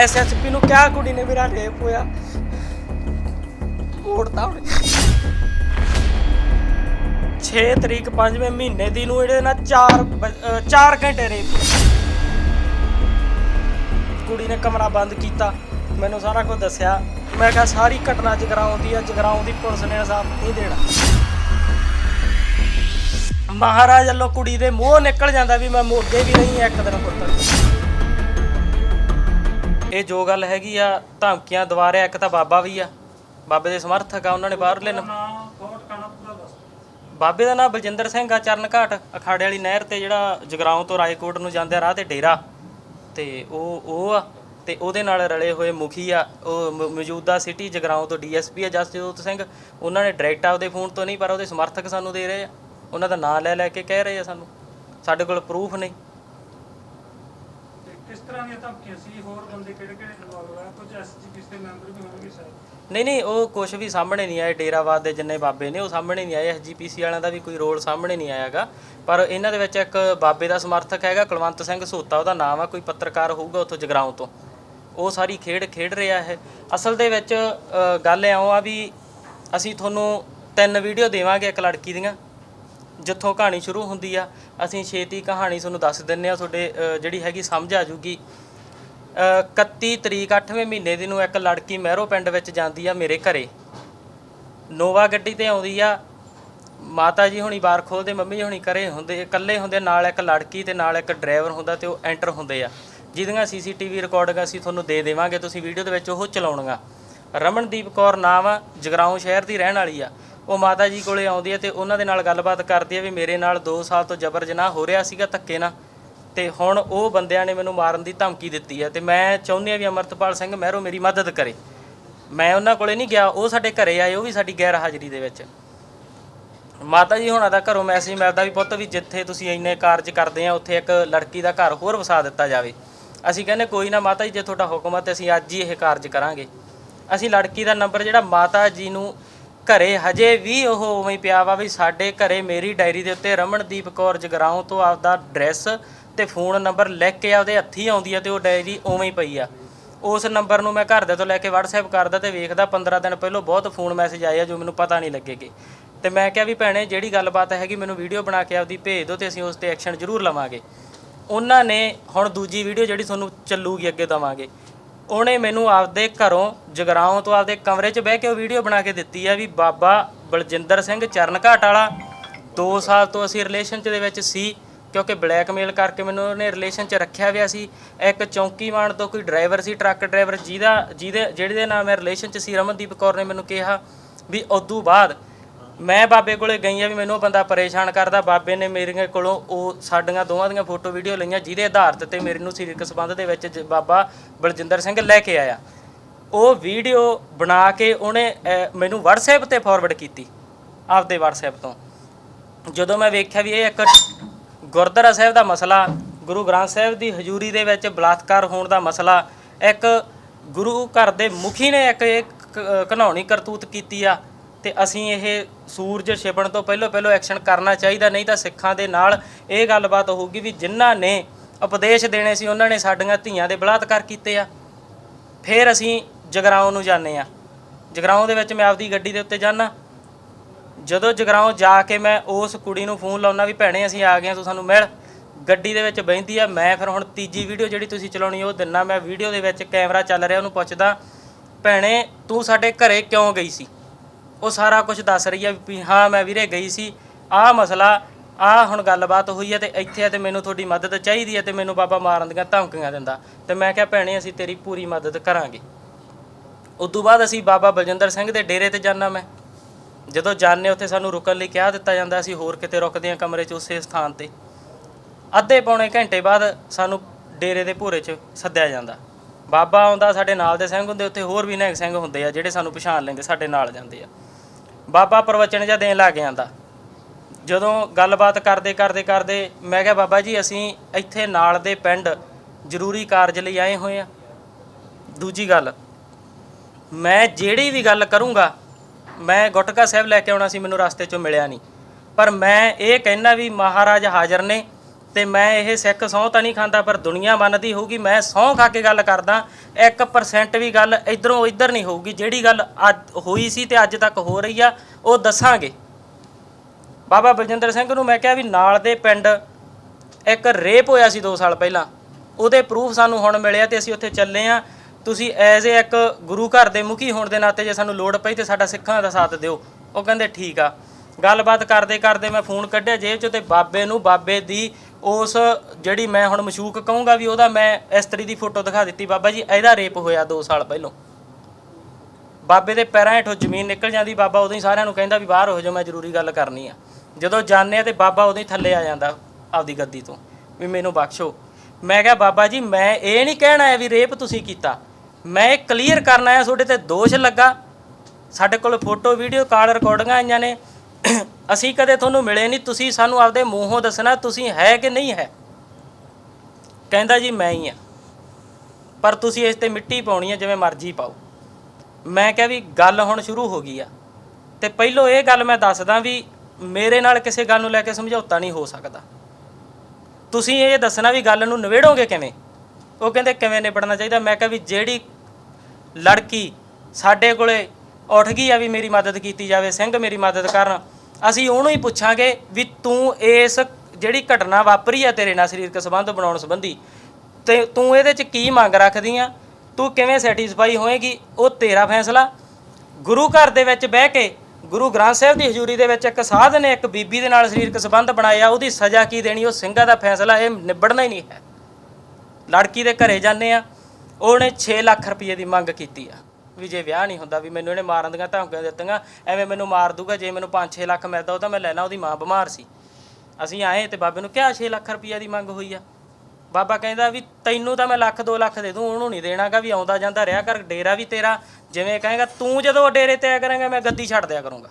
SSP ਨੂੰ ਕਿਹਾ ਕੁੜੀ ਨੇ ਮੇਰਾ ਰੇਪ ਹੋਇਆ। ਮੋੜਤਾ ਉਹਨੇ। 6 ਤਰੀਕ 5ਵੇਂ ਮਹੀਨੇ ਦੀ ਨੂੰ ਇਹਦੇ ਨਾਲ 4 4 ਘੰਟੇ ਰੇਪ ਕੁੜੀ ਨੇ ਕਮਰਾ ਬੰਦ ਕੀਤਾ। ਮੈਨੂੰ ਸਾਰਾ ਕੁਝ ਦੱਸਿਆ। ਮੈਂ ਕਿਹਾ, ਸਾਰੀ ਘਟਨਾ ਜਗਰਾਉਂ ਦੀ ਆ, ਜਗਰਾਉਂ ਦੀ ਪੁਲਿਸ ਨੇ ਇਨਸਾਫ ਨਹੀਂ ਦੇਣਾ। ਮਹਾਰਾਜ ਵੱਲੋਂ ਕੁੜੀ ਦੇ ਮੂੰਹ ਨਿਕਲ ਜਾਂਦਾ ਵੀ ਮੈਂ ਮੋਗੇ ਵੀ ਨਹੀਂ ਇੱਕ ਦਿਨ ਪੁੱਤ ਇਹ ਜੋ ਗੱਲ ਹੈਗੀ ਆ ਧਮਕੀਆਂ ਦਵਾਰਿਆ ਇੱਕ ਤਾਂ ਬਾਬਾ ਵੀ ਆ। ਬਾਬੇ ਦੇ ਸਮਰਥਕ ਆ ਉਹਨਾਂ ਨੇ ਬਾਹਰਲੇ ਨ- ਬਾਬੇ ਦਾ ਨਾਮ ਬਲਜਿੰਦਰ ਸਿੰਘ ਆ ਚਰਨ ਘਾਟ ਅਖਾੜੇ ਵਾਲੀ ਨਹਿਰ ਤੇ ਜਿਹੜਾ ਜਗਰਾਉਂ ਤੋਂ ਰਾਏਕੋਟ ਨੂੰ ਜਾਂਦੇ ਆ ਰਾਹ ਤੇ ਡੇਰਾ। ਤੇ ਉਹ ਉਹ ਆ ਤੇ ਉਹਦੇ ਨਾਲ ਰਲੇ ਹੋਏ ਮੁਖੀ ਆ ਉਹ ਮ- ਮੌਜੂਦਾ ਸਿਟੀ ਜਗਰਾਉਂ ਤੋਂ ਡੀਐਸਪੀ ਆ ਜਸਜੋਤ ਸਿੰਘ। ਉਹਨਾਂ ਨੇ ਡਾਇਰੈਕਟ ਆਪਦੇ ਫੋਨ ਤੋਂ ਨਹੀਂ ਪਰ ਉਹਦੇ ਸਮਰਥਕ ਸਾਨੂੰ ਦੇ ਰਹੇ ਆ। ਉਹਨਾਂ ਦਾ ਨਾਂ ਲੈ ਲੈ ਕੇ ਕਹਿ ਰਹੇ ਆ ਸਾਨੂੰ। ਸਾਡੇ ਕੋਲ ਪ੍ਰੂਫ ਨਹੀਂ। ਤਰ੍ਹਾਂ ਦੀਆਂ ਧਮਕੀਆਂ ਸੀ ਹੋਰ ਬੰਦੇ ਕਿਹੜੇ ਕਿਹੜੇ ਇਨਵੋਲਵ ਹੈ ਕੁਝ ਐਸਜੀਪੀ ਦੇ ਮੈਂਬਰ ਵੀ ਹੋਣਗੇ ਸ਼ਾਇਦ। ਨਹੀਂ ਨਹੀਂ ਉਹ ਕੁਝ ਵੀ ਸਾਹਮਣੇ ਨਹੀਂ ਆਏ ਡੇਰਾਵਾਦ ਦੇ ਜਿੰਨੇ ਬਾਬੇ ਨੇ ਉਹ ਸਾਹਮਣੇ ਨਹੀਂ ਆਏ ਐਸਜੀਪੀਸੀ ਵਾਲਿਆਂ ਦਾ ਵੀ ਕੋਈ ਰੋਲ ਸਾਹਮਣੇ ਨਹੀਂ ਆਇਆਗਾ ਪਰ ਇਹਨਾਂ ਦੇ ਵਿੱਚ ਇੱਕ ਬਾਬੇ ਦਾ ਸਮਰਥਕ ਹੈਗਾ ਕੁਲਵੰਤ ਸਿੰਘ ਸੋਤਾ ਉਹਦਾ ਨਾਮ ਆ ਕੋਈ ਪੱਤਰਕਾਰ ਹੋਊਗਾ ਉੱਥੋਂ ਜਗਰਾਉਂ ਤੋਂ। ਉਹ ਸਾਰੀ ਖੇਡ ਖੇਡ ਰਿਹਾ ਹੈ ਅਸਲ ਦੇ ਵਿੱਚ ਅ, ਗੱਲ ਇਉਂ ਆ ਵੀ ਅਸੀਂ ਤੁਹਾਨੂੰ ਤਿੰਨ ਵੀਡੀਓ ਦੇਵਾਂਗੇ ਇੱਕ ਲੜਕੀ ਦੀਆਂ। ਜਿੱਥੋਂ ਕਹਾਣੀ ਸ਼ੁਰੂ ਹੁੰਦੀ ਆ ਅਸੀਂ ਛੇਤੀ ਕਹਾਣੀ ਤੁਹਾਨੂੰ ਦੱਸ ਦਿੰਨੇ ਆ ਤੁਹਾਡੇ ਅ, ਜਿਹੜੀ ਹੈਗੀ ਸਮਝ ਆ ਜੂਗੀ। ਅ, 31 ਤਰੀਕ 8ਵੇਂ ਮਹੀਨੇ ਦੀ ਨੂੰ ਇੱਕ ਲੜਕੀ ਮਹਿਰੋ ਪਿੰਡ ਵਿੱਚ ਜਾਂਦੀ ਆ ਮੇਰੇ ਘਰੇ। ਨੋਵਾ ਗੱਡੀ ਤੇ ਆਉਂਦੀ ਆ। ਮਾਤਾ ਜੀ ਹੁਣੀ ਬਾਰ ਖੋਲਦੇ ਮੰਮੀ ਜੀ ਹੁਣੀ ਘਰੇ ਹੁੰਦੇ ਇਕੱਲੇ ਹੁੰਦੇ ਨਾਲ ਇੱਕ ਲੜਕੀ ਤੇ ਨਾਲ ਇੱਕ ਡਰਾਈਵਰ ਹੁੰਦਾ ਤੇ ਉਹ ਐਂਟਰ ਹੁੰਦੇ ਆ। ਜਿਹਦੀਆਂ ਸੀਸੀਟੀਵੀ ਰਿਕਾਰਡਿੰਗ ਅਸੀਂ ਤੁਹਾਨੂੰ ਦੇ ਦੇਵਾਂਗੇ ਤੁਸੀਂ ਵੀਡੀਓ ਦੇ ਵਿੱਚ ਉਹ ਚਲਾਉਣੀਆਂ। ਰਮਨਦੀਪ ਕੌਰ ਨਾਮ ਆ ਜਗਰਾਉਂ ਸ਼ਹਿਰ ਦੀ ਰਹਿਣ ਵਾਲੀ ਆ। ਉਹ ਮਾਤਾ ਜੀ ਕੋਲੇ ਆਉਂਦੀ ਹੈ ਤੇ ਉਹਨਾਂ ਦੇ ਨਾਲ ਗੱਲਬਾਤ ਕਰਦੀ ਹੈ ਵੀ ਮੇਰੇ ਨਾਲ 2 ਸਾਲ ਤੋਂ ਜ਼ਬਰ ਜਨਾਹ ਹੋ ਰਿਹਾ ਸੀਗਾ ਧੱਕੇ ਨਾਲ। ਤੇ ਹੁਣ ਉਹ ਬੰਦਿਆਂ ਨੇ ਮੈਨੂੰ ਮਾਰਨ ਦੀ ਧਮਕੀ ਦਿੱਤੀ ਹੈ ਤੇ ਮੈਂ ਚਾਹੁੰਦੀ ਹਾਂ ਵੀ ਅਮਰਤਪਾਲ ਸਿੰਘ ਮਹਿਰੋ ਮੇਰੀ ਮਦਦ ਕਰੇ। ਮੈਂ ਉਹਨਾਂ ਕੋਲੇ ਨਹੀਂ ਗਿਆ, ਉਹ ਸਾਡੇ ਘਰੇ ਆਏ, ਉਹ ਵੀ ਸਾਡੀ ਗੈਰ ਹਾਜ਼ਰੀ ਦੇ ਵਿੱਚ। ਮਾਤਾ ਜੀ ਹੁਣਾਂ ਦਾ ਘਰੋਂ ਮੈਸੇਜ ਮਿਲਦਾ ਵੀ ਪੁੱਤ ਵੀ ਜਿੱਥੇ ਤੁਸੀਂ ਇੰਨੇ ਕਾਰਜ ਕਰਦੇ ਆ, ਉੱਥੇ ਇੱਕ ਲੜਕੀ ਦਾ ਘਰ ਹੋਰ ਵਸਾ ਦਿੱਤਾ ਜਾਵੇ। ਅਸੀਂ ਕਹਿੰਦੇ ਕੋਈ ਨਾ ਮਾਤਾ ਜੀ, ਜੇ ਤੁਹਾਡਾ ਹੁਕਮ ਹੈ ਤੇ ਅਸੀਂ ਅੱਜ ਹੀ ਇਹ ਕਾਰਜ ਕਰਾਂਗੇ। ਅਸੀਂ ਲੜਕੀ ਦਾ ਨੰਬਰ ਜਿਹੜਾ ਮਾਤਾ ਜੀ ਨੂੰ ਘਰੇ ਹਜੇ ਵੀ ਉਹ ਉਵੇਂ ਹੀ ਪਿਆ ਵਾ ਵੀ ਸਾਡੇ ਘਰੇ ਮੇਰੀ ਡਾਇਰੀ ਦੇ ਉੱਤੇ ਰਮਨਦੀਪ ਕੌਰ ਜਗਰਾਉਂ ਤੋਂ ਆਪਦਾ ਐਡਰੈਸ ਤੇ ਫੋਨ ਨੰਬਰ ਲਿਖ ਕੇ ਆਪਦੇ ਹੱਥੀ ਆਉਂਦੀ ਆ ਤੇ ਉਹ ਡਾਇਰੀ ਉਵੇਂ ਹੀ ਪਈ ਆ। ਉਸ ਨੰਬਰ ਨੂੰ ਮੈਂ ਘਰ ਦੇ ਤੋਂ ਲੈ ਕੇ WhatsApp ਕਰਦਾ ਤੇ ਵੇਖਦਾ 15 ਦਿਨ ਪਹਿਲਾਂ ਬਹੁਤ ਫੋਨ ਮੈਸੇਜ ਆਏ ਆ ਜੋ ਮੈਨੂੰ ਪਤਾ ਨਹੀਂ ਲੱਗੇਗੇ। ਤੇ ਮੈਂ ਕਿਹਾ ਵੀ ਭੈਣੇ ਜਿਹੜੀ ਗੱਲਬਾਤ ਹੈਗੀ ਮੈਨੂੰ ਵੀਡੀਓ ਬਣਾ ਕੇ ਆਪਦੀ ਭੇਜ ਦਿਓ ਤੇ ਅਸੀਂ ਉਸ ਤੇ ਐਕਸ਼ਨ ਜ਼ਰੂਰ ਲਵਾਂਗੇ। ਉਹਨਾਂ ਨੇ ਹੁਣ ਦੂਜੀ ਵੀਡੀਓ ਜਿਹੜੀ ਤੁਹਾਨੂੰ ਚੱਲੂਗੀ ਅੱਗੇ ਦਵਾਂਗੇ। ਉਹਨੇ ਮੈਨੂੰ ਆਪਦੇ ਘਰੋਂ ਜਗਰਾਉਂ ਤੋਂ ਆਪਦੇ ਕਮਰੇ 'ਚ ਬਹਿ ਕੇ ਉਹ ਵੀਡੀਓ ਬਣਾ ਕੇ ਦਿੱਤੀ ਆ ਵੀ ਬਾਬਾ ਬਲਜਿੰਦਰ ਸਿੰਘ ਚਰਨਘਾਟ ਵਾਲਾ। 2 ਸਾਲ ਤੋਂ ਅਸੀਂ ਰਿਲੇਸ਼ਨ 'ਚ ਦੇ ਵਿੱਚ ਸੀ, ਕਿਉਂਕਿ ਬਲੈਕਮੇਲ ਕਰਕੇ ਮੈਨੂੰ ਉਹਨੇ ਰਿਲੇਸ਼ਨ 'ਚ ਰੱਖਿਆ ਹੋਇਆ ਸੀ। ਇੱਕ ਚੌਂਕੀ ਚੌਂਕੀਵਾਨ ਤੋਂ ਕੋਈ ਡਰਾਈਵਰ ਸੀ ਟਰੱਕ ਡਰਾਈਵਰ ਜਿਹਦਾ ਜਿਹਦੇ ਜਿਹੜੇ ਦੇ ਨਾਲ ਮੈਂ ਰਿਲੇਸ਼ਨ 'ਚ ਸੀ, ਰਮਨਦੀਪ ਕੌਰ ਨੇ ਮੈਨੂੰ ਕਿਹਾ ਵੀ ਉਦੋਂ ਬਾਅਦ ਮੈਂ ਬਾਬੇ ਕੋਲੇ ਗਈ ਆ ਵੀ ਮੈਨੂੰ ਉਹ ਬੰਦਾ ਪਰੇਸ਼ਾਨ ਕਰਦਾ। ਬਾਬੇ ਨੇ ਮੇਰੇ ਕੋਲੋਂ ਉਹ ਸਾਡੀਆਂ ਦੋਵਾਂ ਦੀਆਂ ਫੋਟੋ ਵੀਡੀਓ ਲਈਆਂ ਜਿਹਦੇ ਆਧਾਰ ਤੇ ਮੇਰੇ ਨੂੰ ਸਰੀਰਕ ਸੰਬੰਧ ਦੇ ਵਿੱਚ ਜ- ਬਾਬਾ ਬਲਜਿੰਦਰ ਸਿੰਘ ਲੈ ਕੇ ਆਇਆ। ਉਹ ਵੀਡੀਓ ਬਣਾ ਕੇ ਉਹਨੇ ਅਹ, ਮੈਨੂੰ WhatsApp ਤੇ ਫਾਰਵਰਡ ਕੀਤੀ ਆਪਦੇ WhatsApp ਤੋਂ। ਜਦੋਂ ਮੈਂ ਵੇਖਿਆ ਵੀ ਇਹ ਇੱਕ ਗੁਰਦੁਆਰਾ ਸਾਹਿਬ ਦਾ ਮਸਲਾ ਗੁਰੂ ਗ੍ਰੰਥ ਸਾਹਿਬ ਦੀ ਹਜ਼ੂਰੀ ਦੇ ਵਿੱਚ ਬਲਾਤਕਾਰ ਹੋਣ ਦਾ ਮਸਲਾ ਇੱਕ ਗੁਰੂ ਘਰ ਦੇ ਮੁਖੀ ਨੇ ਇੱਕ ਇਹ ਕ- ਘਿਨਾਉਣੀ ਕਰਤੂਤ ਕੀਤੀ ਆ। ਤੇ ਅਸੀਂ ਇਹ ਸੂਰਜ ਛਿਪਣ ਤੋਂ ਪਹਿਲਾਂ ਪਹਿਲਾਂ ਐਕਸ਼ਨ ਕਰਨਾ ਚਾਹੀਦਾ, ਨਹੀਂ ਤਾਂ ਸਿੱਖਾਂ ਦੇ ਨਾਲ ਇਹ ਗੱਲਬਾਤ ਹੋਊਗੀ ਵੀ ਜਿਨ੍ਹਾਂ ਨੇ ਉਪਦੇਸ਼ ਦੇਣੇ ਸੀ, ਉਹਨਾਂ ਨੇ ਸਾਡੀਆਂ ਧੀਆਂ ਦੇ ਬਲਾਤਕਾਰ ਕੀਤੇ ਆ। ਫਿਰ ਅਸੀਂ ਜਗਰਾਉਂ ਨੂੰ ਜਾਂਦੇ ਆ। ਜਗਰਾਉਂ ਦੇ ਵਿੱਚ ਮੈਂ ਆਪਦੀ ਗੱਡੀ ਦੇ ਉੱਤੇ ਜਾਣਾ ਜਦੋਂ ਜਗਰਾਉਂ ਜਾ ਕੇ ਮੈਂ ਉਸ ਕੁੜੀ ਨੂੰ ਫੋਨ ਲਾਉਣਾ ਵੀ, ਭੈਣੇ, ਅਸੀਂ ਆ ਗਏ ਹਾਂ ਤੂੰ ਸਾਨੂੰ ਮਿਲ। ਗੱਡੀ ਦੇ ਵਿੱਚ ਬਹਿੰਦੀ ਆ। ਮੈਂ ਫਿਰ ਹੁਣ ਤੀਜੀ ਵੀਡੀਓ ਜਿਹੜੀ ਤੁਸੀਂ ਚਲਾਉਣੀ, ਉਹ ਦਿਨਾ। ਮੈਂ ਵੀਡੀਓ ਦੇ ਵਿੱਚ ਕੈਮਰਾ ਚੱਲ ਰਿਹਾ, ਉਹਨੂੰ ਪੁੱਛਦਾ, ਭੈਣੇ, ਤੂੰ ਸਾਡੇ ਘਰੇ ਕਿਉਂ ਗਈ ਸੀ? ਉਹ ਸਾਰਾ ਕੁਝ ਦੱਸ ਰਹੀ ਆ ਵੀ ਹਾਂ, ਮੈਂ ਵੀਰੇ ਗਈ ਸੀ। ਆਹ ਮਸਲਾ, ਆਹ ਹੁਣ ਗੱਲਬਾਤ ਹੋਈ ਹੈ ਤੇ ਇੱਥੇ ਆ ਤੇ ਮੈਨੂੰ ਤੁਹਾਡੀ ਮਦਦ ਚਾਹੀਦੀ ਹੈ ਤੇ ਮੈਨੂੰ ਬਾਬਾ ਮਾਰਨ ਦੀਆਂ ਧਮਕੀਆਂ ਦਿੰਦਾ। ਤੇ ਮੈਂ ਕਿਹਾ, ਭੈਣੇ, ਅਸੀਂ ਤੇਰੀ ਪੂਰੀ ਮਦਦ ਕਰਾਂਗੇ। ਉਸ ਤੋਂ ਬਾਅਦ ਅਸੀਂ ਬਾਬਾ ਬਲਜਿੰਦਰ ਸਿੰਘ ਦੇ ਡੇਰੇ ਤੇ ਜਾਣਾ ਮੈਂ। ਜਦੋਂ ਜਾਣੇ ਉੱਥੇ ਸਾਨੂੰ ਰੁਕਣ ਲਈ ਕਿਹਾ ਦਿੱਤਾ ਜਾਂਦਾ, ਅਸੀਂ ਹੋਰ ਕਿਤੇ ਰੁਕਦੇ ਹਾਂ ਕਮਰੇ 'ਚ ਉਸੇ ਸਥਾਨ ਤੇ। ਅੱਧੇ ਪੌਣੇ ਘੰਟੇ ਬਾਅਦ ਸਾਨੂੰ ਡੇਰੇ ਦੇ ਭੋਰੇ 'ਚ ਸੱਦਿਆ ਜਾਂਦਾ। ਬਾਬਾ ਆਉਂਦਾ ਸਾਡੇ ਨਾਲ ਦੇ ਸਿੰਘ ਹੁੰਦੇ, ਉੱਥੇ ਹੋਰ ਵੀ ਨਿਹੰਗ ਸਿੰਘ ਹੁੰਦੇ ਆ, ਜਿਹੜੇ ਸਾਨੂੰ ਪਛਾਣ ਲੈਂਦੇ, ਸਾਡੇ ਨਾਲ ਜਾਂਦੇ ਆ। ਬਾਬਾ ਪ੍ਰਵਚਨ ਜਿਹਾ ਦੇਣ ਲੱਗ ਜਾਂਦਾ। ਜਦੋਂ ਗੱਲਬਾਤ ਕਰਦੇ ਕਰਦੇ ਕਰਦੇ ਮੈਂ ਕਿਹਾ, ਬਾਬਾ ਜੀ, ਅਸੀਂ ਇੱਥੇ ਨਾਲ ਦੇ ਪਿੰਡ ਜ਼ਰੂਰੀ ਕਾਰਜ ਲਈ ਆਏ ਹੋਏ ਆ। ਦੂਜੀ ਗੱਲ, ਮੈਂ ਜਿਹੜੀ ਵੀ ਗੱਲ ਕਰੂੰਗਾ, ਮੈਂ ਗੁਟਕਾ ਸਾਹਿਬ ਲੈ ਕੇ ਆਉਣਾ ਸੀ, ਮੈਨੂੰ ਰਸਤੇ 'ਚੋਂ ਮਿਲਿਆ ਨਹੀਂ। ਪਰ ਮੈਂ ਇਹ ਕਹਿਣਾ ਵੀ ਮਹਾਰਾਜ ਹਾਜ਼ਰ ਨੇ ਤੇ ਮੈਂ ਇਹ ਸਿੱਖ ਸਹੁੰ ਤਾਂ ਨਹੀਂ ਖਾਂਦਾ, ਪਰ ਦੁਨੀਆ ਮੰਨਦੀ ਹੋਊਗੀ, ਮੈਂ ਸਹੁੰ ਖਾ ਕੇ ਗੱਲ ਕਰਦਾ 1% ਵੀ ਗੱਲ ਇਧਰੋਂ ਇੱਧਰ ਨਹੀਂ ਹੋਊਗੀ, ਜਿਹੜੀ ਗੱਲ ਅੱਜ ਹੋਈ ਸੀ ਤੇ ਅੱਜ ਤੱਕ ਹੋ ਰਹੀ ਆ, ਉਹ ਦੱਸਾਂਗੇ। ਬਾਬਾ ਬਲਜਿੰਦਰ ਸਿੰਘ ਨੂੰ ਮੈਂ ਕਿਹਾ ਵੀ ਨਾਲ ਦੇ ਪਿੰਡ ਇੱਕ ਰੇਪ ਹੋਇਆ ਸੀ 2 ਸਾਲ ਪਹਿਲਾਂ, ਉਹਦੇ ਪ੍ਰੂਫ ਸਾਨੂੰ ਹੁਣ ਮਿਲਿਆ ਤੇ ਅਸੀਂ ਉੱਥੇ ਚੱਲੇ ਆ। ਤੁਸੀਂ ਐਜ਼ ਏ ਇੱਕ ਗੁਰੂ ਘਰ ਦੇ ਮੁਖੀ ਹੋਣ ਦੇ ਨਾਤੇ ਜੇ ਸਾਨੂੰ ਲੋੜ ਪਈ ਤੇ ਸਾਡਾ ਸਿੱਖਾਂ ਦਾ ਸਾਥ ਦਿਓ। ਉਹ ਕਹਿੰਦੇ ਠੀਕ ਆ। ਗੱਲਬਾਤ ਕਰਦੇ ਕਰਦੇ ਮੈਂ ਫੋਨ ਕੱਢਿਆ ਜੇਬ ਚੋਂ ਤੇ ਬਾਬੇ ਨੂੰ, ਬਾਬੇ ਦੀ ਉਸ ਜਿਹੜੀ ਮੈਂ ਹੁਣ ਮਸ਼ੂਕ ਕਹੂੰਗਾ ਵੀ ਉਹਦਾ ਮੈਂ ਇਸਤਰੀ ਦੀ ਫੋਟੋ ਦਿਖਾ ਦਿੱਤੀ ਬਾਬਾ ਜੀ, ਇਹਦਾ ਰੇਪ ਹੋਇਆ 2 ਸਾਲ ਪਹਿਲਾਂ। ਬਾਬੇ ਦੇ ਪੈਰਾਂ ਹੇਠੋਂ ਜ਼ਮੀਨ ਨਿਕਲ ਜਾਂਦੀ, ਬਾਬਾ ਉਦੋਂ ਹੀ ਸਾਰਿਆਂ ਨੂੰ ਕਹਿੰਦਾ ਵੀ ਬਾਹਰ ਹੋ ਜਾਓ ਮੈਂ ਜ਼ਰੂਰੀ ਗੱਲ ਕਰਨੀ ਆ। ਜਦੋਂ ਜਾਂਦੇ ਆ ਤੇ ਬਾਬਾ ਉਦੋਂ ਹੀ ਥੱਲੇ ਆ ਜਾਂਦਾ ਆਪਦੀ ਗੱਦੀ ਤੋਂ, ਵੀ ਮੈਨੂੰ ਬਖਸ਼ੋ। ਮੈਂ ਕਿਹਾ, ਬਾਬਾ ਜੀ, ਮੈਂ ਇਹ ਨਹੀਂ ਕਹਿਣਾ ਹੈ ਵੀ ਰੇਪ ਤੁਸੀਂ ਕੀਤਾ। ਮੈਂ ਇਹ ਕਲੀਅਰ ਕਰਨਾ ਹੈ ਤੁਹਾਡੇ ਤੇ ਦੋਸ਼ ਲੱਗਾ। ਸਾਡੇ ਕੋਲ ਫੋਟੋ ਵੀਡੀਓ ਕਾਲ ਰਿਕਾਰਡਿੰਗਾਂ ਆਈਆਂ ਨੇ। ਅਸੀਂ ਕਦੇ ਤੁਹਾਨੂੰ ਮਿਲੇ ਨਹੀਂ, ਤੁਸੀਂ ਸਾਨੂੰ ਆਪਦੇ ਮੂੰਹੋਂ ਦੱਸਣਾ ਤੁਸੀਂ ਹੈ ਕਿ ਨਹੀਂ ਹੈ। ਕਹਿੰਦਾ ਜੀ, ਮੈਂ ਹੀ ਆ ਪਰ ਤੁਸੀਂ ਇਸ ਤੇ ਮਿੱਟੀ ਪਾਉਣੀ ਹੈ, ਜਿਵੇਂ ਮਰਜ਼ੀ ਪਾਓ। ਮੈਂ ਕਿਹਾ ਵੀ ਗੱਲ ਹੁਣ ਸ਼ੁਰੂ ਹੋ ਗਈ ਆ। ਤੇ ਪਹਿਲੋਂ ਇਹ ਗੱਲ ਮੈਂ ਦੱਸਦਾ ਵੀ ਮੇਰੇ ਨਾਲ ਕਿਸੇ ਗੱਲ ਨੂੰ ਲੈ ਕੇ ਸਮਝੌਤਾ ਨਹੀਂ ਹੋ ਸਕਦਾ। ਤੁਸੀਂ ਇਹ ਦੱਸਣਾ ਵੀ ਗੱਲ ਨੂੰ ਨਿਬੇੜੋਗੇ ਕਿਵੇਂ? ਉਹ ਕਹਿੰਦੇ, ਕਿਵੇਂ ਨਿਬੜਨਾ ਚਾਹੀਦਾ? ਮੈਂ ਕਿਹਾ ਵੀ ਜਿਹੜੀ ਲੜਕੀ ਸਾਡੇ ਕੋਲੇ ਉੱਠ ਗਈ ਆ ਵੀ ਮੇਰੀ ਮਦਦ ਕੀਤੀ ਜਾਵੇ, ਸਿੰਘ ਮੇਰੀ ਮਦਦ ਕਰਨ ਅਸੀਂ ਉਹਨੂੰ ਹੀ ਪੁੱਛਾਂਗੇ ਵੀ ਤੂੰ ਇਸ ਜਿਹੜੀ ਘਟਨਾ ਵਾਪਰੀ ਆ ਤੇਰੇ ਨਾਲ ਸਰੀਰਕ ਸੰਬੰਧ ਬਣਾਉਣ ਸੰਬੰਧੀ, ਤੇ ਤੂੰ ਇਹਦੇ ਚ ਕੀ ਮੰਗ ਰੱਖਦੀ ਆ? ਤੂੰ ਕਿਵੇਂ ਸੈਟੀਸਫਾਈ ਹੋਏਗੀ? ਉਹ ਤੇਰਾ ਫੈਸਲਾ। ਗੁਰੂ ਘਰ ਦੇ ਵਿੱਚ ਬਹਿ ਕੇ ਗੁਰੂ ਗ੍ਰੰਥ ਸਾਹਿਬ ਦੀ ਹਜ਼ੂਰੀ ਦੇ ਵਿੱਚ ਇੱਕ ਸਾਧ ਨੇ ਇੱਕ ਬੀਬੀ ਦੇ ਨਾਲ ਸਰੀਰਕ ਸੰਬੰਧ ਬਣਾਇਆ, ਉਹਦੀ ਸਜ਼ਾ ਕੀ ਦੇਣੀ? ਉਹ ਸਿੰਘਾਂ ਦਾ ਫੈਸਲਾ ਇਹ ਨਿਬੜਨਾ ਹੀ ਨਹੀਂ ਹੈ। ਲੜਕੀ ਦੇ ਘਰੇ ਜਾਂਦੇ ਆ, ਉਹਨੇ 6 ਲੱਖ ਰੁਪਏ ਦੀ ਮੰਗ ਕੀਤੀ ਆ। ਵੀ ਜੇ ਵਿਆਹ ਨਹੀਂ ਹੁੰਦਾ, ਵੀ ਮੈਨੂੰ ਇਹਨੇ ਮਾਰਨ ਦੀਆਂ ਧਮਕੀਆਂ ਦਿੱਤੀਆਂ, ਐਵੇਂ ਮੈਨੂੰ ਮਾਰ ਦੂਗਾ ਜੇ ਮੈਨੂੰ 5-6 ਲੱਖ ਮਿਲਦਾ ਉਹ ਤਾਂ ਮੈਂ ਲੈਣਾ ਉਹਦੀ ਮਾਂ ਬਿਮਾਰ ਸੀ। ਅਸੀਂ ਆਏ ਤੇ ਬਾਬੇ ਨੂੰ ਕਿਹਾ 6 ਲੱਖ ਰੁਪਏ ਦੀ ਮੰਗ ਹੋਈ ਆ। ਬਾਬਾ ਕਹਿੰਦਾ ਵੀ ਤੈਨੂੰ ਤਾਂ ਮੈਂ ਲੱਖ 2 ਲੱਖ ਦੇ ਦੂੰ, ਉਹਨੂੰ ਨਹੀਂ ਦੇਣਾਗਾ ਵੀ ਆਉਂਦਾ ਜਾਂਦਾ ਰਿਹਾ ਕਰ, ਡੇਰਾ ਵੀ ਤੇਰਾ, ਜਿਵੇਂ ਕਹੇਗਾ, ਤੂੰ ਜਦੋਂ ਡੇਰੇ ਤੇ ਆਇਆ ਕਰਾਂਗਾ, ਮੈਂ ਗੱਦੀ ਛੱਡ ਦਿਆ ਕਰੂੰਗਾ।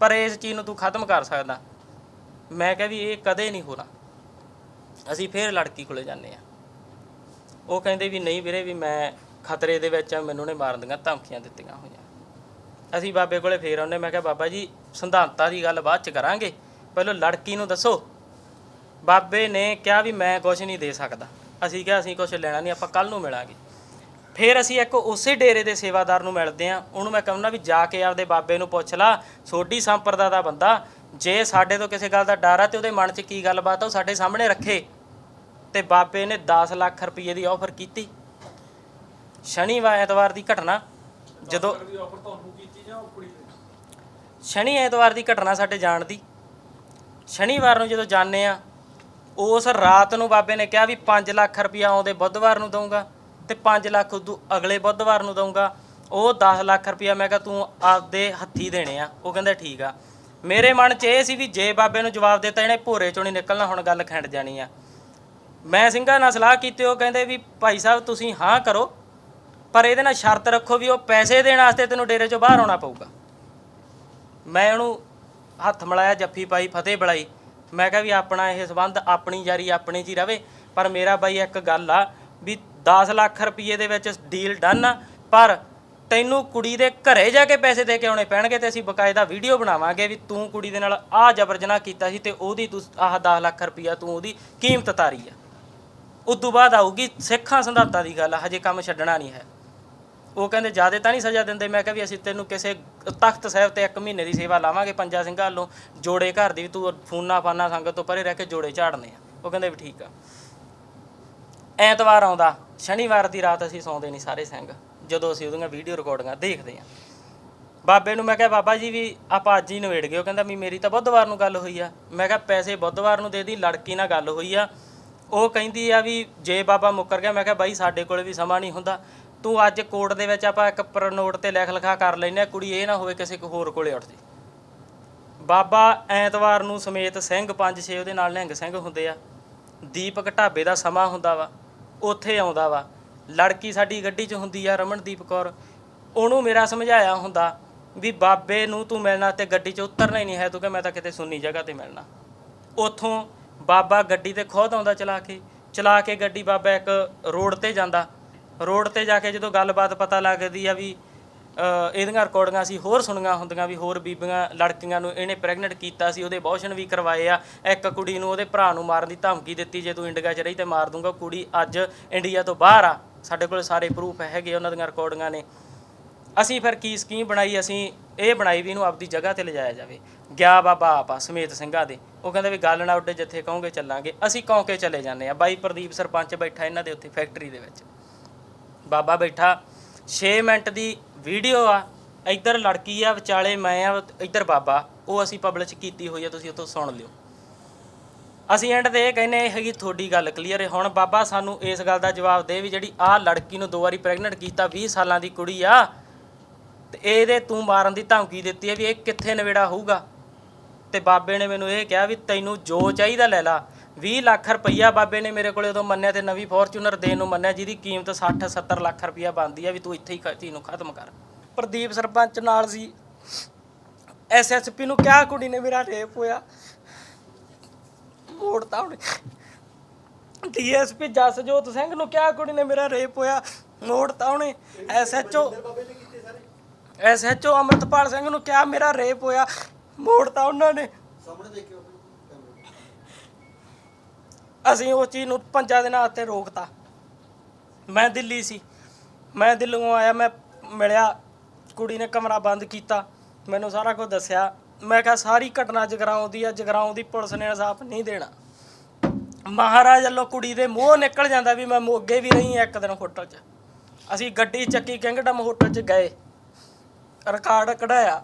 ਪਰ ਇਸ ਚੀਜ਼ ਨੂੰ ਤੂੰ ਖਤਮ ਕਰ ਸਕਦਾ। ਮੈਂ ਕਿਹਾ ਵੀ ਇਹ ਕਦੇ ਨਹੀਂ ਹੋਣਾ। ਅਸੀਂ ਫੇਰ ਲੜਕੀ ਕੋਲੇ ਜਾਂਦੇ ਆ। ਉਹ ਕਹਿੰਦੇ ਵੀ ਨਹੀਂ ਵੀਰੇ, ਵੀ ਮੈਂ ਖਤਰੇ ਦੇ ਵਿੱਚ ਆ ਮੈਨੂੰ ਉਹਨੇ ਮਾਰਨ ਦੀਆਂ ਧਮਕੀਆਂ ਦਿੱਤੀਆਂ ਹੋਈਆਂ। ਅਸੀਂ ਬਾਬੇ ਕੋਲੇ ਫੇਰ ਆਉਂਦੇ, ਮੈਂ ਕਿਹਾ, ਬਾਬਾ ਜੀ, ਸਿਧਾਂਤਾਂ ਦੀ ਗੱਲ ਬਾਅਦ ਚ ਕਰਾਂਗੇ। ਪਹਿਲਾਂ ਲੜਕੀ ਨੂੰ ਦੱਸੋ। ਬਾਬੇ ਨੇ ਕਿਹਾ ਵੀ ਮੈਂ ਕੁਝ ਨਹੀਂ ਦੇ ਸਕਦਾ। ਅਸੀਂ ਕਿਹਾ, ਅਸੀਂ ਕੁਝ ਲੈਣਾ ਨਹੀਂ, ਆਪਾਂ ਕੱਲ ਨੂੰ ਮਿਲਾਂਗੇ। ਫਿਰ ਅਸੀਂ ਇੱਕ ਉਸੇ ਡੇਰੇ ਦੇ ਸੇਵਾਦਾਰ ਨੂੰ ਮਿਲਦੇ ਆ ਉਹਨੂੰ ਮੈਂ ਕਹਿੰਦਾ ਵੀ, ਜਾ ਕੇ ਆਪਦੇ ਬਾਬੇ ਨੂੰ ਪੁੱਛ ਲਾ। ਸੋਢੀ ਸੰਪਰਦਾ ਦਾ ਬੰਦਾ, ਜੇ ਸਾਡੇ ਤੋਂ ਕਿਸੇ ਗੱਲ ਦਾ ਡਰ ਆ ਤੇ ਉਹਦੇ ਮਨ 'ਚ ਕੀ ਗੱਲਬਾਤ ਆ, ਉਹ ਸਾਡੇ ਸਾਹਮਣੇ ਰੱਖੇ। ਤੇ ਬਾਬੇ ਨੇ 10 ਲੱਖ ਰੁਪਏ ਦੀ ਆਫਰ ਕੀਤੀ। ਸ਼ਨੀਵਾਰ ਐਤਵਾਰ ਦੀ ਘਟਨਾ ਜਦੋਂ ਸ਼ਨੀ ਐਤਵਾਰ ਦੀ ਘਟਨਾ ਸਾਡੇ ਜਾਣ ਦੀ। ਸ਼ਨੀਵਾਰ ਨੂੰ ਜਦੋਂ ਜਾਣੇ ਆ ਉਸ ਰਾਤ ਨੂੰ ਬਾਬੇ ਨੇ ਕਿਹਾ ਵੀ 5 ਲੱਖ ਰੁਪਇਆ ਆਉਂਦੇ ਬੁੱਧਵਾਰ ਨੂੰ ਦਊਂਗਾ ਤੇ 5 ਲੱਖ ਉਦੋਂ ਅਗਲੇ ਬੁੱਧਵਾਰ ਨੂੰ ਦਊਂਗਾ। ਉਹ 10 ਲੱਖ ਰੁਪਇਆ ਮੈਂ ਕਿਹਾ ਤੂੰ ਆਪਦੇ ਹੱਥੀ ਦੇਣੇ ਆ। ਉਹ ਕਹਿੰਦਾ ਠੀਕ ਆ। ਮੇਰੇ ਮਨ 'ਚ ਇਹ ਸੀ ਵੀ ਜੇ ਬਾਬੇ ਨੂੰ ਜਵਾਬ ਦਿੱਤਾ ਇਹਨੇ ਭੋਰੇ ਚੋਂ ਨਹੀਂ ਨਿਕਲਣਾ ਹੁਣ ਗੱਲ ਖਿੰਡ ਜਾਣੀ ਆ। ਮੈਂ ਸਿੰਘਾਂ ਨਾਲ ਸਲਾਹ ਕੀਤੀ ਉਹ ਕਹਿੰਦੇ ਵੀ ਭਾਈ ਸਾਹਿਬ ਤੁਸੀਂ ਹਾਂ ਕਰੋ। ਪਰ ਇਹਦੇ ਨਾਲ ਸ਼ਰਤ ਰੱਖੋ ਵੀ ਉਹ ਪੈਸੇ ਦੇਣ ਵਾਸਤੇ ਤੈਨੂੰ ਡੇਰੇ ਚੋਂ ਬਾਹਰ ਆਉਣਾ ਪਊਗਾ। ਮੈਂ ਉਹਨੂੰ ਹੱਥ ਮਿਲਾਇਆ, ਜੱਫੀ ਪਾਈ, ਫਤਿਹ ਬੁਲਾਈ। ਮੈਂ ਕਿਹਾ ਵੀ ਆਪਣਾ ਇਹ ਸਬੰਧ ਆਪਣੀ ਜਾਰੀ ਆਪਣੇ 'ਚ ਹੀ ਰਵੇ, ਪਰ ਮੇਰਾ ਬਾਈ ਇੱਕ ਗੱਲ ਆ ਵੀ 10 ਲੱਖ ਰੁਪਏ ਦੇ ਵਿੱਚ ਡੀਲ ਡਨ ਆ, ਪਰ ਤੈਨੂੰ ਕੁੜੀ ਦੇ ਘਰੇ ਜਾ ਕੇ ਪੈਸੇ ਦੇ ਕੇ ਆਉਣੇ ਪੈਣਗੇ ਤੇ ਅਸੀਂ ਬਕਾਇਦਾ ਵੀਡੀਓ ਬਣਾਵਾਂਗੇ ਵੀ ਤੂੰ ਕੁੜੀ ਦੇ ਨਾਲ ਆਹ ਜਬਰ ਜਨਾਹ ਕੀਤਾ ਸੀ ਤੇ ਉਹਦੀ ਤੂੰ ਆਹ 10 ਲੱਖ ਰੁਪਈਆ ਤੂੰ ਉਹਦੀ ਕੀਮਤ ਤਾਰੀ ਆ। ਉਦੋਂ ਬਾਅਦ ਆਊਗੀ ਸਿੱਖਾਂ ਸੰਧਾਤਾਂ ਦੀ ਗੱਲ ਹਜੇ ਕੰਮ ਛੱਡਣਾ ਨਹੀਂ ਹੈ। ਉਹ ਕਹਿੰਦੇ ਜ਼ਿਆਦਾ ਤਾਂ ਨਹੀਂ ਸਜ਼ਾ ਦਿੰਦੇ। ਮੈਂ ਕਿਹਾ ਵੀ ਅਸੀਂ ਤੈਨੂੰ ਕਿਸੇ ਤਖਤ ਸਾਹਿਬ ਤੇ ਇੱਕ ਮਹੀਨੇ ਦੀ ਸੇਵਾ ਲਾਵਾਂਗੇ ਪੰਜਾ ਸਿੰਘਾਂ ਵੱਲੋਂ। ਜੋੜੇ ਘਰ ਦੀ ਵੀ ਤੂੰ ਫੂਨਾ ਫਾਨਾ ਸੰਗਤ ਤੋਂ ਪਰੇ ਰਹਿ ਕੇ ਜੋੜੇ ਝਾੜਨੇ ਆ। ਉਹ ਕਹਿੰਦੇ ਵੀ ਠੀਕ ਆ। ਐਤਵਾਰ ਆਉਂਦਾ, ਸ਼ਨੀਵਾਰ ਦੀ ਰਾਤ ਅਸੀਂ ਸੌਂਦੇ ਨਹੀਂ ਸਾਰੇ ਸਿੰਘ। ਜਦੋਂ ਅਸੀਂ ਉਹਦੀਆਂ ਵੀਡੀਓ ਰਿਕਾਰਡਿੰਗਾਂ ਦੇਖਦੇ ਆ ਬਾਬੇ ਨੂੰ ਮੈਂ ਕਿਹਾ, ਬਾਬਾ ਜੀ ਵੀ ਆਪਾਂ ਅੱਜ ਹੀ ਨਵੇੜ ਗਏ ਉਹ ਕਹਿੰਦਾ, ਵੀ ਮੇਰੀ ਤਾਂ ਬੁੱਧਵਾਰ ਨੂੰ ਗੱਲ ਹੋਈ ਆ। ਮੈਂ ਕਿਹਾ, ਪੈਸੇ ਬੁੱਧਵਾਰ ਨੂੰ ਦੇ ਦੀ, ਲੜਕੀ ਨਾਲ ਗੱਲ ਹੋਈ ਆ। ਉਹ ਕਹਿੰਦੀ ਆ ਵੀ ਜੇ ਬਾਬਾ ਮੁੱਕਰ ਗਿਆ, ਮੈਂ ਕਿਹਾ, ਬਾਈ ਸਾਡੇ ਕੋਲੇ ਵੀ ਸਮਾਂ ਨਹੀਂ ਹੁੰਦਾ। ਤੂੰ ਅੱਜ ਕੋਰਟ ਦੇ ਵਿੱਚ ਆਪਾਂ ਇੱਕ ਪ੍ਰਨੋਟ ਤੇ ਲਿਖ ਲਿਖਾ ਕਰ ਲੈਨੇ ਆ ਕੁੜੀ ਇਹ ਨਾ ਹੋਵੇ ਕਿਸੇ ਕੋ ਹੋਰ ਕੋਲੇ ਉੱਠ ਜੇ। ਬਾਬਾ ਐਤਵਾਰ ਨੂੰ ਸਮੇਤ ਸਿੰਘ ਪੰਜ ਛੇ ਉਹਦੇ ਨਾਲ ਨਿਹੰਗ ਸਿੰਘ ਹੁੰਦੇ ਆ। ਦੀਪਕ ਢਾਬੇ ਦਾ ਸਮਾਂ ਹੁੰਦਾ ਵਾ, ਉੱਥੇ ਆਉਂਦਾ ਵਾ। ਲੜਕੀ ਸਾਡੀ ਗੱਡੀ 'ਚ ਹੁੰਦੀ ਆ, ਰਮਨਦੀਪ ਕੌਰ। ਉਹਨੂੰ ਮੇਰਾ ਸਮਝਾਇਆ ਹੁੰਦਾ ਵੀ ਬਾਬੇ ਨੂੰ ਤੂੰ ਮਿਲਣਾ ਤੇ ਗੱਡੀ 'ਚ ਉਤਰਨਾ ਹੀ ਨਹੀਂ ਹੈ, ਤੂੰ ਕਿ ਮੈਂ ਤਾਂ ਕਿਤੇ ਸੁੰਨੀ ਜਗ੍ਹਾ ਤੇ ਮਿਲਣਾ। ਉੱਥੋਂ ਬਾਬਾ ਗੱਡੀ ਤੇ ਖੁਦ ਆਉਂਦਾ ਚਲਾ ਕੇ ਚਲਾ ਕੇ ਗੱਡੀ ਬਾਬਾ ਇੱਕ ਰੋਡ ਤੇ ਜਾਂਦਾ। ਰੋਡ ਤੇ ਜਾ ਕੇ ਜਦੋਂ ਗੱਲਬਾਤ ਪਤਾ ਲੱਗਦੀ ਆ ਵੀ ਇਹਦੀਆਂ ਰਿਕਾਰਡਿੰਗਾਂ ਅਸੀਂ ਹੋਰ ਸੁਣੀਆਂ ਹੁੰਦੀਆਂ ਵੀ, ਹੋਰ ਬੀਬੀਆਂ, ਲੜਕੀਆਂ ਨੂੰ ਇਹਨੇ ਪ੍ਰੈਗਨੈਂਟ ਕੀਤਾ ਸੀ, ਉਹਦੇ ਅਬੋਰਸ਼ਨ ਵੀ ਕਰਵਾਏ ਆ। ਇੱਕ ਕੁੜੀ ਨੂੰ ਉਹਦੇ ਭਰਾ ਨੂੰ ਮਾਰਨ ਦੀ ਧਮਕੀ ਦਿੱਤੀ, ਜੇ ਤੂੰ ਇੰਡੀਆ 'ਚ ਰਹੀ ਤੇ ਮਾਰ ਦੂੰਗਾ। ਕੁੜੀ ਅੱਜ ਇੰਡੀਆ ਤੋਂ ਬਾਹਰ ਆ। ਸਾਡੇ ਕੋਲ ਸਾਰੇ ਪ੍ਰੂਫ ਹੈਗੇ ਉਹਨਾਂ ਦੀਆਂ ਰਿਕਾਰਡਿੰਗਾਂ ਨੇ। ਅਸੀਂ ਫਿਰ ਕੀ ਸਕੀਮ ਬਣਾਈ? ਅਸੀਂ ਇਹ ਬਣਾਈ ਵੀ ਇਹਨੂੰ ਆਪਦੀ ਜਗ੍ਹਾ ਤੇ ਲਿਜਾਇਆ ਜਾਵੇ। ਗਿਆ ਬਾਬਾ ਆਪਾ ਸਮੇਤ ਸਿੰਘਾਂ ਦੇ। ਉਹ ਕਹਿੰਦੇ ਵੀ ਗੱਲ ਨਾ ਉੱਡੇ, ਜਿੱਥੇ ਕਹੋਗੇ ਚੱਲਾਂਗੇ। ਅਸੀਂ ਕੌਂਕੇ ਚਲੇ ਜਾਂਦੇ ਆ। ਬਾਈ ਪ੍ਰਦੀਪ ਸਰਪੰਚ ਬੈਠਾ ਇਹਨਾਂ ਦੇ ਉੱਥੇ ਫੈਕਟਰੀ ਦੇ ਵਿੱਚ। ਬਾਬਾ ਬੈਠਾ। 6 ਮਿੰਟ ਦੀ ਵੀਡੀਓ ਆ। ਇੱਧਰ ਲੜਕੀ ਆ, ਵਿਚਾਲੇ ਮੈਂ ਆ, ਇੱਧਰ ਬਾਬਾ। ਉਹ ਅਸੀਂ ਪਬਲਿਸ਼ ਕੀਤੀ ਹੋਈ ਆ, ਤੁਸੀਂ ਉੱਥੋਂ ਸੁਣ ਲਿਓ। ਅਸੀਂ ਐਂਡ ਤੇ ਇਹ ਕਹਿੰਨੇ ਇਹ ਹੈਗੀ ਤੁਹਾਡੀ ਗੱਲ ਕਲੀਅਰ ਹੈ। ਹੁਣ ਬਾਬਾ ਸਾਨੂੰ ਇਸ ਗੱਲ ਦਾ ਜਵਾਬ ਦੇ ਵੀ ਜਿਹੜੀ ਆਹ ਲੜਕੀ ਨੂੰ ਦੋ ਵਾਰੀ ਪ੍ਰੈਗਨੈਂਟ ਕੀਤਾ 20 ਸਾਲਾਂ ਦੀ ਕੁੜੀ ਆ, ਤੇ ਇਹਦੇ ਤੂੰ ਮਾਰਨ ਦੀ ਧਮਕੀ ਦਿੱਤੀ ਹੈ ਵੀ ਇਹ ਕਿੱਥੇ ਨਵੇੜਾ ਹੋਊਗਾ। ਤੇ ਬਾਬੇ ਨੇ ਮੈਨੂੰ ਇਹ ਕਿਹਾ ਵੀ ਤੈਨੂੰ ਜੋ ਚਾਹੀਦਾ ਲੈ ਲਾ। 20 ਲੱਖ ਰੁਪਈਆ ਬਾਬੇ ਨੇ ਮੇਰੇ ਕੋਲੇ ਉਦੋਂ ਮੰਨਿਆ ਤੇ ਨਵੀਂ ਫੋਰਚੂਨਰ ਦੇਣ ਨੂੰ ਮੰਨਿਆ, ਜਿਹਦੀ ਕੀਮਤ 60 70 ਲੱਖ ਰੁਪਈਆ ਬਣਦੀ ਆ ਵੀ ਤੂੰ ਇੱਥੇ ਹੀ ਖ- ਨੂੰ ਖਤਮ ਕਰ। ਪ੍ਰਦੀਪ ਸਰਪੰਚ ਨਾਲ ਸੀ। ਐਸਐਸਪੀ ਨੂੰ ਕਿਹਾ ਕੁੜੀ ਨੇ ਮੇਰਾ ਰੇਪ ਹੋਇਆ। ਮੋੜਤਾ ਉਹਨੇ। ਡੀਐਸਪੀ ਜਸਜੋਤ ਸਿੰਘ ਨੂੰ ਕਿਹਾ ਕੁੜੀ ਨੇ ਮੇਰਾ ਰੇਪ ਹੋਇਆ। ਮੋੜਤਾ ਉਹਨੇ। ਐਸਐਚਓ ਐਸਐਚਓ ਅਮਰਤਪਾਲ ਸਿੰਘ ਨੂੰ ਕਿਹਾ ਮੇਰਾ ਰੇਪ ਹੋਇਆ। ਮੋੜਤਾ ਉਹਨਾਂ ਨੇ। ਅਸੀਂ ਉਹ ਚੀਜ਼ ਨੂੰ ਪੰਜਾਂ ਦਿਨਾਂ ਵਾਸਤੇ ਰੋਕਤਾ। ਮੈਂ ਦਿੱਲੀ ਸੀ। ਮੈਂ ਦਿੱਲੀੋਂ ਆਇਆ, ਮੈਂ ਮਿਲਿਆ, ਕੁੜੀ ਨੇ ਕਮਰਾ ਬੰਦ ਕੀਤਾ, ਮੈਨੂੰ ਸਾਰਾ ਕੁਝ ਦੱਸਿਆ। ਮੈਂ ਕਿਹਾ, ਸਾਰੀ ਘਟਨਾ ਜਗਰਾਉਂ ਦੀ ਆ, ਜਗਰਾਉਂ ਦੀ ਪੁਲਿਸ ਨੇ ਇਨਸਾਫ ਨਹੀਂ ਦੇਣਾ। ਮਹਾਰਾਜ ਵੱਲੋਂ ਕੁੜੀ ਦੇ ਮੂੰਹ ਨਿਕਲ ਜਾਂਦਾ ਵੀ ਮੈਂ ਮੋਗੇ ਵੀ ਰਹੀ ਇੱਕ ਦਿਨ ਹੋਟਲ 'ਚ। ਅਸੀਂ ਗੱਡੀ ਚੱਕੀ, ਕਿੰਗਡਮ ਹੋਟਲ 'ਚ ਗਏ। ਰਿਕਾਰਡ ਕਢਾਇਆ।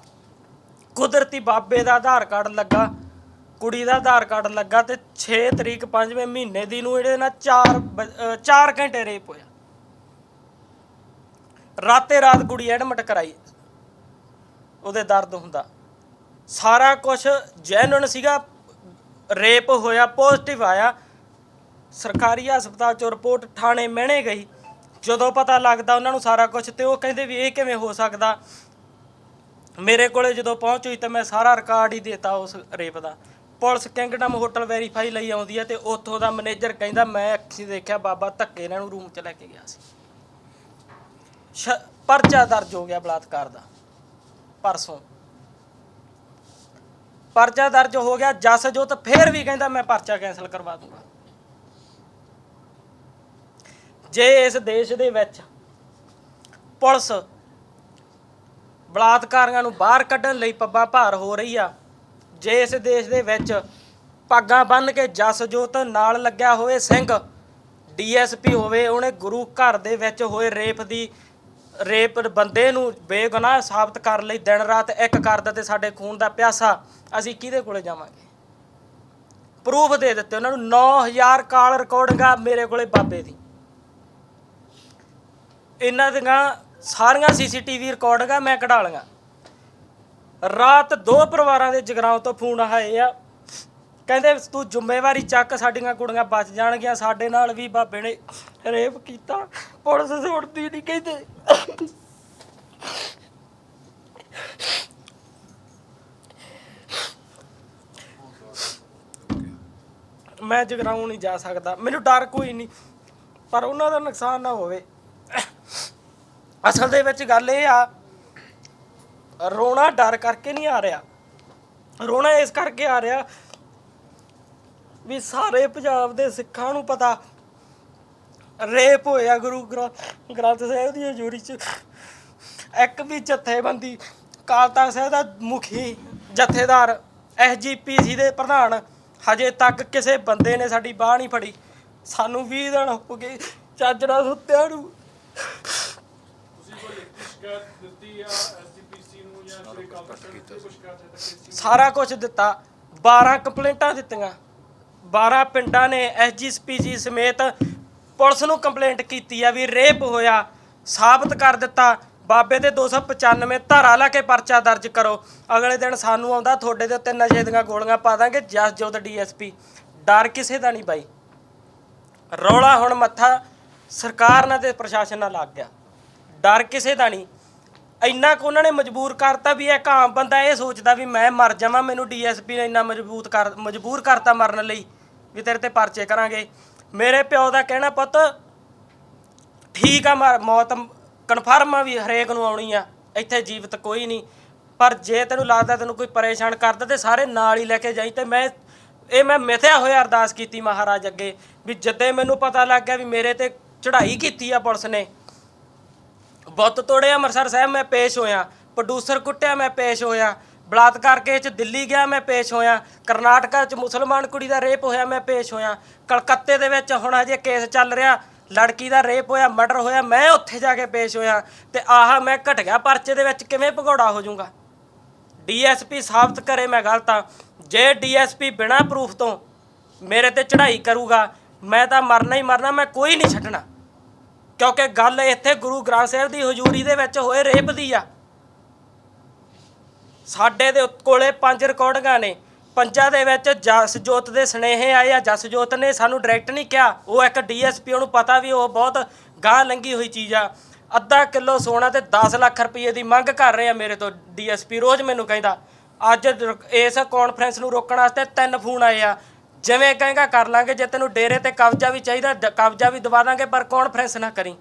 ਕੁਦਰਤੀ ਬਾਬੇ ਦਾ ਆਧਾਰ ਕਾਰਡ ਲੱਗਾ। ਕੁੜੀ ਦਾ ਆਧਾਰ ਕਾਰਡ ਲੱਗਾ ਤੇ 6 ਤਰੀਕ 5ਵੇਂ ਮਹੀਨੇ ਦੀ ਨੂੰ ਇਹਦੇ ਨਾਲ 4 4 ਘੰਟੇ ਰੇਪ ਹੋਇਆ। ਰਾਤੇ ਰਾਤ ਕੁੜੀ ਐਡਮਿਟ ਕਰਾਈ। ਉਹਦੇ ਦਰਦ ਹੁੰਦਾ। ਸਾਰਾ ਕੁਝ ਜੈਨੂਨ ਸੀਗਾ। ਰੇਪ ਹੋਇਆ ਪੋਜ਼ਿਟਿਵ ਆਇਆ। ਸਰਕਾਰੀ ਹਸਪਤਾਲ ਚੋਂ ਰਿਪੋਰਟ ਥਾਣੇ ਮਹਿਣੇ ਗਈ। ਜਦੋਂ ਪਤਾ ਲੱਗਦਾ ਉਹਨਾਂ ਨੂੰ ਸਾਰਾ ਕੁਝ ਤੇ ਉਹ ਕਹਿੰਦੇ ਵੀ ਇਹ ਕਿਵੇਂ ਹੋ ਸਕਦਾ। ਮੇਰੇ ਕੋਲੇ ਜਦੋਂ ਪਹੁੰਚ ਹੋਈ ਤਾਂ ਮੈਂ ਸਾਰਾ ਰਿਕਾਰਡ ਹੀ ਦੇਤਾ ਉਸ ਰੇਪ ਦਾ। ਪੁਲਿਸ ਕਿੰਗਡਮ ਹੋਟਲ ਵੈਰੀਫਾਈ ਲਈ ਆਉਂਦੀ ਹੈ ਤੇ ਉੱਥੋਂ ਦਾ ਮੈਨੇਜਰ ਕਹਿੰਦਾ, ਮੈਂ ਅੱਖੀ ਦੇਖਿਆ, ਬਾਬਾ ਧੱਕੇ ਇਹਨਾਂ ਨੂੰ ਰੂਮ 'ਚ ਲੈ ਕੇ ਗਿਆ ਸੀ। ਸ਼- ਪਰਚਾ ਦਰਜ ਹੋ ਗਿਆ ਬਲਾਤਕਾਰ ਦਾ, ਪਰਸੋਂ। ਪਰਚਾ ਦਰਜ ਹੋ ਗਿਆ ਜਸ ਜੋਤ ਫੇਰ ਵੀ ਕਹਿੰਦਾ, ਮੈਂ ਪਰਚਾ ਕੈਨਸਲ ਕਰਵਾ ਦੂੰਗਾ। ਜੇ ਇਸ ਦੇਸ਼ ਦੇ ਵਿੱਚ ਪੁਲਿਸ ਬਲਾਤਕਾਰੀਆਂ ਨੂੰ ਬਾਹਰ ਕੱਢਣ ਲਈ ਪੱਬਾ ਭਾਰ ਹੋ ਰਹੀ ਆ ਜੇ ਇਸ ਦੇਸ਼ ਦੇ ਵਿੱਚ ਪੱਗਾਂ ਬੰਨ੍ਹ ਕੇ ਜਸ ਜੋਤ ਨਾਲ ਲੱਗਿਆ ਹੋਵੇ ਸਿੰਘ, ਡੀਐਸਪੀ ਹੋਵੇ, ਉਹਨੇ ਗੁਰੂ ਘਰ ਦੇ ਵਿੱਚ ਹੋਏ ਰੇਪ ਦੀ, ਰੇਪ ਬੰਦੇ ਨੂੰ ਬੇਗੁਨਾਹ ਸਾਬਤ ਕਰਨ ਲਈ ਦਿਨ ਰਾਤ ਇੱਕ ਕਰਦਾ ਤੇ ਸਾਡੇ ਖੂਨ ਦਾ ਪਿਆਸਾ, ਅਸੀਂ ਕਿਹਦੇ ਕੋਲੇ ਜਾਵਾਂਗੇ? ਪ੍ਰੂਫ ਦੇ ਦਿੱਤੇ ਉਹਨਾਂ ਨੂੰ 9000 ਕਾਲ ਰਿਕਾਰਡਿੰਗਾਂ ਮੇਰੇ ਕੋਲੇ ਬਾਬੇ ਦੀ। ਇਹਨਾਂ ਦੀਆਂ ਸਾਰੀਆਂ ਸੀਸੀਟੀਵੀ ਰਿਕਾਰਡਿੰਗਾਂ ਮੈਂ ਕਢਾ ਲਈਆਂ। ਰਾਤ ਦੋ ਪਰਿਵਾਰਾਂ ਦੇ ਜਗਰਾਉਂ ਤੋਂ ਫੋਨ ਆਏ ਆ। ਕਹਿੰਦੇ, ਤੂੰ ਜ਼ਿੰਮੇਵਾਰੀ ਚੱਕ, ਸਾਡੀਆਂ ਕੁੜੀਆਂ ਬਚ ਜਾਣਗੀਆਂ, ਸਾਡੇ ਨਾਲ ਵੀ ਬਾਬੇ ਨੇ ਰੇਪ ਕੀਤਾ। ਪੁਲਿਸ ਸੁਣਦੀ ਨਹੀਂ ਕਹਿੰਦੇ। ਮੈਂ ਜਗਰਾਉਂ ਨਹੀਂ ਜਾ ਸਕਦਾ। ਮੈਨੂੰ ਡਰ ਕੋਈ ਨਹੀਂ ਪਰ ਉਹਨਾਂ ਦਾ ਨੁਕਸਾਨ ਨਾ ਹੋਵੇ। ਅਸਲ ਦੇ ਵਿੱਚ ਗੱਲ ਇਹ ਆ ਰੋਣਾ ਡਰ ਕਰਕੇ ਨਹੀਂ ਆ ਰਿਹਾ। ਰੋਣਾ ਇਸ ਕਰਕੇ ਆ ਰਿਹਾ ਵੀ ਸਾਰੇ ਪੰਜਾਬ ਦੇ ਸਿੱਖਾਂ ਨੂੰ ਪਤਾ ਰੇਪ ਹੋਇਆ ਗੁਰੂ ਗ੍ਰੰਥ ਸਾਹਿਬ ਦੀ ਹਜ਼ੂਰੀ 'ਚ। ਇੱਕ ਵੀ ਜਥੇਬੰਦੀ ਅਕਾਲ ਤਖਤ ਸਾਹਿਬ ਦਾ ਮੁਖੀ ਜਥੇਦਾਰ ਐਸਜੀਪੀਸੀ ਦੇ ਪ੍ਰਧਾਨ, ਹਜੇ ਤੱਕ ਕਿਸੇ ਬੰਦੇ ਨੇ ਸਾਡੀ ਬਾਹ ਨਹੀਂ ਫੜੀ। ਸਾਨੂੰ 20 ਦਿਨ ਹੋ ਗਏ ਚਾਜੜਾ ਸੁੱਤਿਆਂ ਨੂੰ। ਤੁਸੀਂ ਕੋਈ ਲਿਖਤੀ ਸ਼ਿਕਾਇਤ ਦਿੱਤੀ ਆ ਐਸਜੀਪੀਸੀ ਸਾਰਾ ਕੁਝ ਦਿੱਤਾ 12 ਕੰਪਲੇਂਟਾਂ ਦਿੱਤੀਆਂ। 12 ਪਿੰਡਾਂ ਨੇ ਐਸਜੀਪੀਜੀ ਸਮੇਤ ਪੁਲਿਸ ਨੂੰ ਕੰਪਲੇਂਟ ਕੀਤੀ ਆ ਵੀ ਰੇਪ ਹੋਇਆ, ਸਾਬਤ ਕਰ ਦਿੱਤਾ। ਬਾਬੇ ਦੇ 295 ਧਾਰਾ ਲਾ ਕੇ ਪਰਚਾ ਦਰਜ ਕਰੋ। ਅਗਲੇ ਦਿਨ ਸਾਨੂੰ ਆਉਂਦਾ, ਤੁਹਾਡੇ ਦੇ ਉੱਤੇ ਨਸ਼ੇ ਦੀਆਂ ਗੋਲੀਆਂ ਪਾ ਦਾਂਗੇ ਜਸ ਜੋਤ ਡੀਐਸਪੀ। ਡਰ ਕਿਸੇ ਦਾ ਨਹੀਂ ਬਾਈ। ਰੌਲਾ ਹੁਣ ਮੱਥਾ ਸਰਕਾਰ ਨਾਲ ਤੇ ਪ੍ਰਸ਼ਾਸਨ ਨਾਲ ਲੱਗ ਗਿਆ। ਡਰ ਕਿਸੇ ਦਾ ਨਹੀਂ। ਇੰਨਾ ਕੁ ਉਹਨਾਂ ਨੇ ਮਜਬੂਰ ਕਰਤਾ ਵੀ ਇੱਕ ਆਮ ਬੰਦਾ ਇਹ ਸੋਚਦਾ ਵੀ ਮੈਂ ਮਰ ਜਾਵਾਂ, ਮੈਨੂੰ ਡੀਐਸਪੀ ਨੇ ਇੰਨਾ ਮਜਬੂਤ ਕਰ, ਮਜਬੂਰ ਕਰਤਾ ਮਰਨ ਲਈ ਵੀ ਤੇਰੇ ਤੇ ਪਰਚੇ ਕਰਾਂਗੇ। ਮੇਰੇ ਪਿਓ ਦਾ ਕਹਿਣਾ ਪੁੱਤ, ਠੀਕ ਆ ਮਰ- ਮੌਤ ਕਨਫਰਮ ਆ ਵੀ ਹਰੇਕ ਨੂੰ ਆਉਣੀ ਆ, ਇੱਥੇ ਜੀਵਤ ਕੋਈ ਨਹੀਂ। ਪਰ ਜੇ ਤੈਨੂੰ ਲੱਗਦਾ ਤੈਨੂੰ ਕੋਈ ਪਰੇਸ਼ਾਨ ਕਰਦਾ ਤੇ ਸਾਰੇ ਨਾਲ ਹੀ ਲੈ ਕੇ ਜਾਈ ਤੇ ਮੈਂ, ਇਹ ਮੈਂ ਮਿਥਿਆ ਹੋਇਆ ਅਰਦਾਸ ਕੀਤੀ ਮਹਾਰਾਜ ਅੱਗੇ, ਵੀ ਜਦੇ ਮੈਨੂੰ ਪਤਾ ਲੱਗ ਗਿਆ ਵੀ ਮੇਰੇ ਤੇ ਚੜ੍ਹਾਈ ਕੀਤੀ ਆ ਪੁਲਿਸ ਨੇ ਬੁੱਤ ਤੋੜੇ ਅੰਮ੍ਰਿਤਸਰ ਸਾਹਿਬ ਮੈਂ ਪੇਸ਼ ਹੋਇਆ। ਪ੍ਰੋਡੂਸਰ ਕੁੱਟਿਆ, ਮੈਂ ਪੇਸ਼ ਹੋਇਆ। ਬਲਾਤਕਾਰ ਕੇਸ ਚ ਦਿੱਲੀ ਗਿਆ, ਮੈਂ ਪੇਸ਼ ਹੋਇਆ। ਕਰਨਾਟਕਾ ਚ ਮੁਸਲਮਾਨ ਕੁੜੀ ਦਾ ਰੇਪ ਹੋਇਆ, ਮੈਂ ਪੇਸ਼ ਹੋਇਆ। ਕਲਕੱਤੇ ਦੇ ਵਿੱਚ ਹੁਣ ਅਜੇ ਕੇਸ ਚੱਲ ਰਿਹਾ। ਲੜਕੀ ਦਾ ਰੇਪ ਹੋਇਆ, ਮਰਡਰ ਹੋਇਆ, ਮੈਂ ਉੱਥੇ ਜਾ ਕੇ ਪੇਸ਼ ਹੋਇਆ। ਤੇ ਆਹ ਮੈਂ ਘਟ ਗਿਆ ਪਰਚੇ ਦੇ ਵਿੱਚ ਕਿਵੇਂ ਭਗੌੜਾ ਹੋ ਜਾਊਂਗਾ? ਡੀਐਸਪੀ ਸਾਬਤ ਕਰੇ ਮੈਂ ਗਲਤ ਆ ਜੇ ਡੀਐਸਪੀ ਬਿਨਾਂ ਪ੍ਰੂਫ ਤੋਂ ਮੇਰੇ ਤੇ ਚੜ੍ਹਾਈ ਕਰੂਗਾ, ਮੈਂ ਤਾਂ ਮਰਨਾ ਹੀ ਮਰਨਾ, ਮੈਂ ਕੋਈ ਨਹੀਂ ਛੱਡਣਾ। ਕਿਉਂਕਿ ਗੱਲ ਇੱਥੇ ਗੁਰੂ ਗ੍ਰੰਥ ਸਾਹਿਬ ਦੀ ਹਜ਼ੂਰੀ ਦੇ ਵਿੱਚ ਹੋਏ ਰੇਪ ਦੀ ਆ। ਸਾਡੇ ਦੇ ਉੱਤ- ਕੋਲੇ ਪੰਜ ਰਿਕਾਰਡਿੰਗਾਂ ਨੇ। ਪੰਜਾਂ ਦੇ ਵਿੱਚ ਜਸਜੋਤ ਦੇ ਸਨੇਹੇ ਆਏ ਆ। ਜਸਜੋਤ ਨੇ ਸਾਨੂੰ ਡਾਇਰੈਕਟ ਨਹੀਂ ਕਿਹਾ। ਉਹ ਇੱਕ ਡੀਐਸਪੀ, ਉਹਨੂੰ ਪਤਾ ਵੀ ਉਹ ਬਹੁਤ ਗਾਹ ਲੰਗੀ ਹੋਈ ਚੀਜ਼ ਆ। ਅੱਧਾ ਕਿਲੋ ਸੋਨਾ ਤੇ 10 ਲੱਖ ਰੁਪਏ ਦੀ ਮੰਗ ਕਰ ਰਹੇ ਆ ਮੇਰੇ ਤੋਂ ਡੀਐਸਪੀ। ਰੋਜ਼ ਮੈਨੂੰ ਕਹਿੰਦਾ, ਅੱਜ ਇਸ ਕਾਨਫਰੰਸ ਨੂੰ ਰੋਕਣ ਵਾਸਤੇ ਤਿੰਨ ਫੋਨ ਆਏ ਆ। ਜਿਵੇਂ ਕਹੇਗਾ ਕਰ ਲਾਂਗੇ, ਜੇ ਤੈਨੂੰ ਡੇਰੇ ਤੇ ਕਬਜ਼ਾ ਵੀ ਚਾਹੀਦਾ, ਦ- ਕਬਜ਼ਾ ਵੀ ਦਵਾ ਦਾਂਗੇ, ਪਰ ਕਾਨਫਰੰਸ ਨਾ ਕਰੀ?